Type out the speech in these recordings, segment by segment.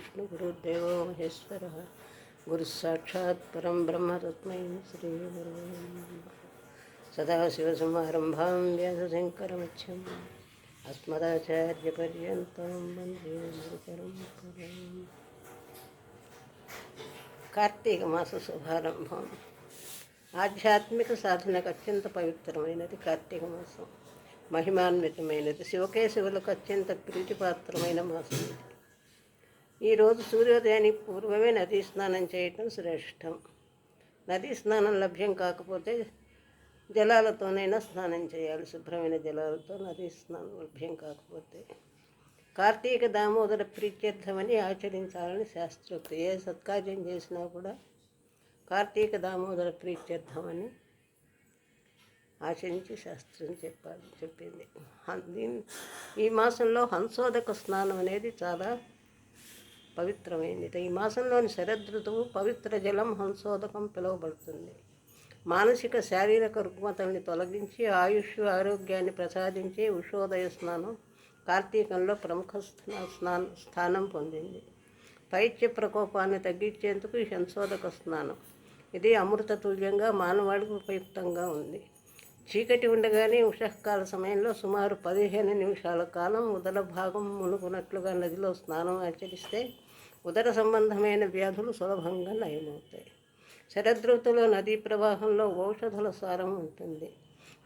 విష్ణు గురుదేవో మహేశ్వర గురు సాక్షాత్ పరం బ్రహ్మ శ్రీ గురువే నమః. సదాశివసమారంభాం వ్యాసశంకరమధ్యం అస్మదాచార్యపర్యంతం వందే గురుపరంపరాం కార్తీక మాస శుభారంభం. ఆధ్యాత్మిక సాధనకు అత్యంత పవిత్రమైనది కార్తీక మాసం. మహిమాన్వితమైనది శివకేశవులకు అత్యంత ప్రీతిపాత్రమైన మాసం ఇది. ఈరోజు సూర్యోదయానికి పూర్వమే నదీ స్నానం చేయటం శ్రేష్టం. నదీ స్నానం లభ్యం కాకపోతే జలాలతోనైనా స్నానం చేయాలి శుభ్రమైన జలాలతో నదీ స్నానం లభ్యం కాకపోతే. కార్తీక దామోదర ప్రీత్యర్థమని ఆచరించాలని శాస్త్రోక్తి ఏ సత్కార్యం చేసినా కూడా కార్తీక దామోదర ప్రీత్యర్థమని ఆచరించి శాస్త్రం చెప్పాలి చెప్పింది. దీని ఈ మాసంలో హంసోదక స్నానం అనేది చాలా పవిత్రమైంది. ఈ మాసంలోని శరదృతువు పవిత్ర జలం హంసోదకం పిలువబడుతుంది. మానసిక శారీరక రుగ్మతల్ని తొలగించి ఆయుష్ ఆరోగ్యాన్ని ప్రసాదించే ఉషోదయ స్నానం కార్తీకంలో ప్రముఖ స్నా- స్నాన స్థానం పొందింది. పైత్య ప్రకోపాన్ని తగ్గించేందుకు ఈ హంసోదక స్నానం. ఇది అమృత తుల్యంగా మానవాడికి ఉపయుక్తంగా ఉంది. చీకటి ఉండగానే ఉషకాల సమయంలో సుమారు పదిహేను నిమిషాల కాలం ఉదర భాగం మునుగునట్లుగా నదిలో స్నానం ఆచరిస్తే ఉదర సంబంధమైన వ్యాధులు సులభంగా నయమవుతాయి. శరదృతులో నదీ ప్రవాహంలో ఔషధుల సారం ఉంటుంది.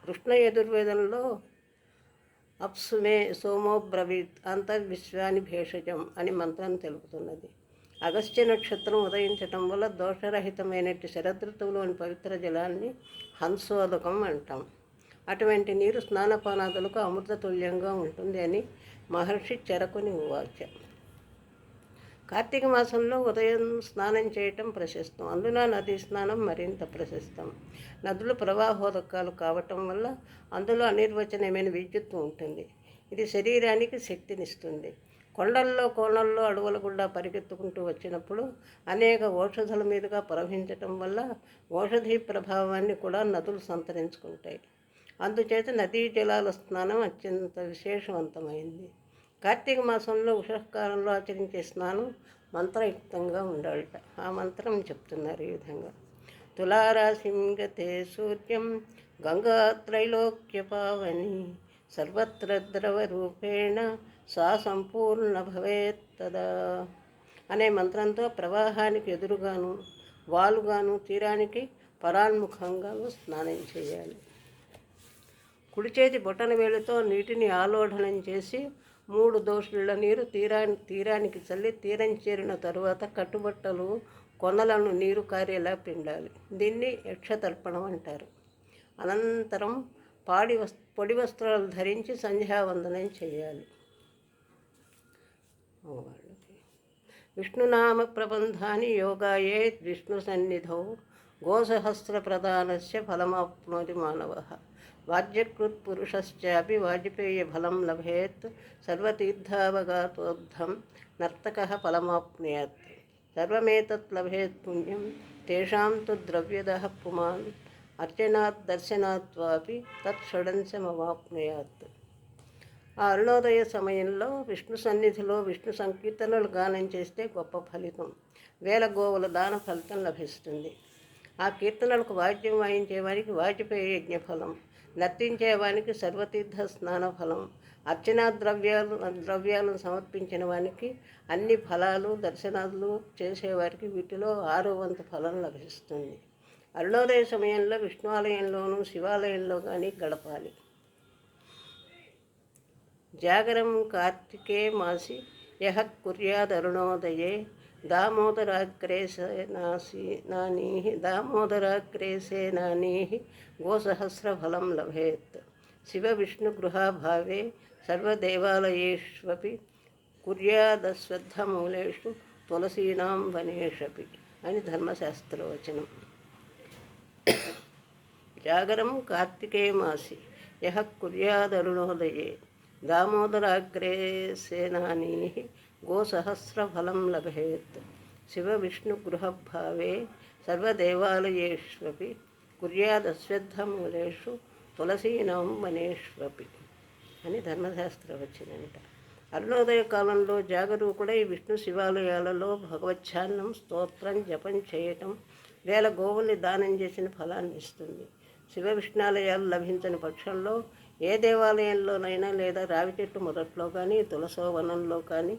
కృష్ణ యజుర్వేదంలో అప్సుమే సోమోబ్రవీత్ అంతర్విశ్వాని భేషజం అని మంత్రం తెలుపుతున్నది. అగస్త్య నక్షత్రం ఉదయించటం వల్ల దోషరహితమైనట్టి శరదృతువులోని పవిత్ర జలాన్ని హంసోదకం అంటాం. అటువంటి నీరు స్నానపానాదులకు అమృతతుల్యంగా ఉంటుంది అని మహర్షి చెరకుని ఉవాచ కార్తీక మాసంలో ఉదయం స్నానం చేయటం ప్రశస్తం. అందున నదీ స్నానం మరింత ప్రశస్తం. నదులు ప్రవాహోదకాలు కావటం వల్ల అందులో అనిర్వచనమైన విద్యుత్ ఉంటుంది. ఇది శరీరానికి శక్తినిస్తుంది. కొండల్లో కోణల్లో అడవుల గుండా పరిగెత్తుకుంటూ వచ్చినప్పుడు అనేక ఔషధుల మీదుగా ప్రవహించటం వల్ల ఔషధీ ప్రభావాన్ని కూడా నదులు సంతరించుకుంటాయి. అందుచేత నదీ జలాల స్నానం అత్యంత విశేషవంతమైంది. కార్తీక మాసంలో ఉషకాలంలో ఆచరించే స్నానం మంత్రయుక్తంగా ఉండాలట. ఆ మంత్రం చెప్తున్నారు ఈ విధంగా. తులారాశిం గతే సూర్యం గంగా త్రైలోక్య పావని సర్వత్ర ద్రవ రూపేణ సా సంపూర్ణ భవేత్ తదా అనే మంత్రంతో ప్రవాహానికి ఎదురుగాను వాలుగాను తీరానికి పరాన్ముఖంగాను స్నానం చేయాలి. కుడి చేతి బొటన వేలుతో నీటిని ఆలోఢనం చేసి మూడు దోషుల నీరు తీరా తీరానికి చల్లి తీరం చేరిన తరువాత కట్టుబట్టలు కొనలను నీరు కారేలా పిండాలి. దీన్ని యక్షతర్పణం అంటారు. అనంతరం పాడి వస్ పొడి వస్త్రాలు ధరించి సంధ్యావందనం చేయాలి. विष्णुनाम विष्णुनामप्रबन्धानि योगायेत् विष्णुसन्निधौ गोसहस्रप्रदानस्य फलमाप्नोति मानवः। वाज्यकृत्पुरुषश्चापि वाजपेयफलं लभेत्, सर्वतीर्थावगातोद्धं नर्तकः फलमाप्नुयात्। सर्वमेतत् लभेत् पुण्यं, तेषां तु द्रव्यदः पुमान्, अर्चनात् दर्शनात् वापि तत् षडंशमवाप्नुयात्। ఆ అరుణోదయ సమయంలో విష్ణు సన్నిధిలో విష్ణు సంకీర్తనలు గానం చేస్తే గొప్ప ఫలితం. వేల గోవుల దాన ఫలితం లభిస్తుంది. ఆ కీర్తనలకు వాద్యం వాయించేవానికి వాజపేయ యజ్ఞ ఫలం నర్తించేవానికి సర్వతీర్థ స్నాన ఫలం అర్చనా ద్రవ్యాలు ద్రవ్యాలను సమర్పించిన వానికి అన్ని ఫలాలు దర్శనాలు చేసేవారికి వీటిలో ఆరో వంత ఫలం లభిస్తుంది. అరుణోదయ సమయంలో విష్ణు ఆలయంలోనూ శివాలయంలో కానీ గడపాలి. జాగరం కార్తికే మాసి యహ కుర్యాదరుణోదయే దామోదరాగ్రే సేనాసి నానీ దామోదరాగ్రే సేనానీ గోసహస్రఫలం లభేత్. శివ విష్ణు సర్వదేవాలయేష్వపి కుర్యాదశ్వద్ధమూలేషు తులసీనాం వనేషపి అని ధర్మశాస్త్రవచనం. జాగరం కార్తికే మాసి యహ కుర్యాదరుణోదయే దామోదరాగ్రే సేనాని గోసహస్రఫలం లభేత్. శివ విష్ణు గృహభావే సర్వదేవాలయేష్వపి కుర్యాదశ్వద్ధమూలేషు తులసీనాం వనేష్వపి అని ధర్మశాస్త్రం వచ్చిందంట అరుణోదయ కాలంలో జాగరూకుడై విష్ణు శివాలయాలలో భగవచ్ఛాన్నం స్తోత్రం జపం చేయటం వేల గోవుల్ని దానం చేసిన ఫలాన్ని ఇస్తుంది. శివ విష్ణాలయాలు లభించని పక్షంలో ఏ దేవాలయంలోనైనా లేదా రావి చెట్టు మొదట్లో కానీ తులసోవనంలో కానీ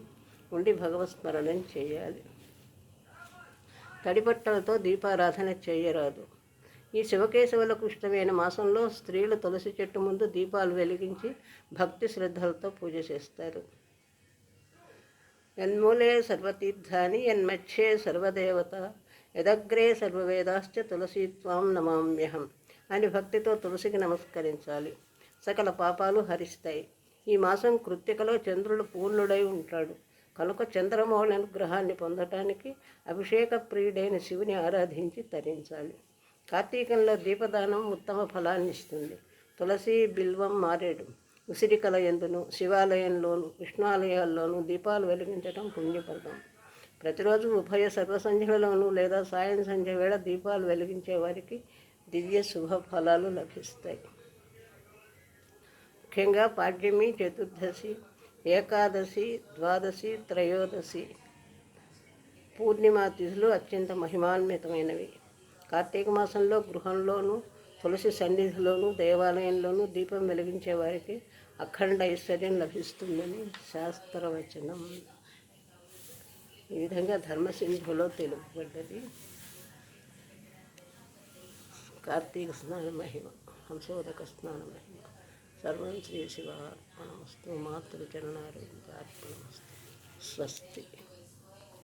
ఉండి భగవత్ స్మరణం చేయాలి. తడిబట్టలతో దీపారాధన చేయరాదు. ఈ శివకేశవులకు ఇష్టమైన మాసంలో స్త్రీలు తులసి చెట్టు ముందు దీపాలు వెలిగించి భక్తి శ్రద్ధలతో పూజ చేస్తారు. యన్మూలే సర్వతీర్థాని యన్మధ్యే సర్వదేవత యదగ్రే సర్వవేదాశ్చ తులసీత్వాం నమామ్యహం అని భక్తితో తులసికి నమస్కరించాలి. సకల పాపాలు హరిస్తాయి. ఈ మాసం కృత్తికలో చంద్రుడు పూర్ణుడై ఉంటాడు. కనుక చంద్రమౌళి అనుగ్రహాన్ని పొందటానికి అభిషేక ప్రియుడైన శివుని ఆరాధించి తరించాలి. కార్తీకంలో దీపదానం ఉత్తమ ఫలాన్ని ఇస్తుంది. తులసి బిల్వం మారేడు. ఉసిరికల ఎందును శివాలయంలోను విష్ణుఆలయాల్లోనూ దీపాలు వెలిగించడం పుణ్యపదం ప్రతిరోజు ఉభయ సర్వసంధ్యలలోనూ లేదా సాయం సంధ్య వేళ దీపాలు వెలిగించే వారికి దివ్య శుభ ఫలాలు లభిస్తాయి. ముఖ్యంగా పాడ్యమి చతుర్దశి ఏకాదశి ద్వాదశి త్రయోదశి. పూర్ణిమ తిథులు అత్యంత మహిమాన్వితమైనవి. కార్తీక మాసంలో గృహంలోనూ తులసి సన్నిధిలోనూ దేవాలయంలోనూ దీపం వెలిగించే వారికి అఖండ ఐశ్వర్యం లభిస్తుందని శాస్త్రవచనం. ఈ విధంగా ధర్మసింధులో తెలుపబడ్డది కార్తీక స్నాన మహిమ హంసోదక స్నాన మహిమ. సర్వం శ్రీ శివ అర్పణమస్తు మాతృచరణారోగ్యార్పణమస్తు స్వస్తి.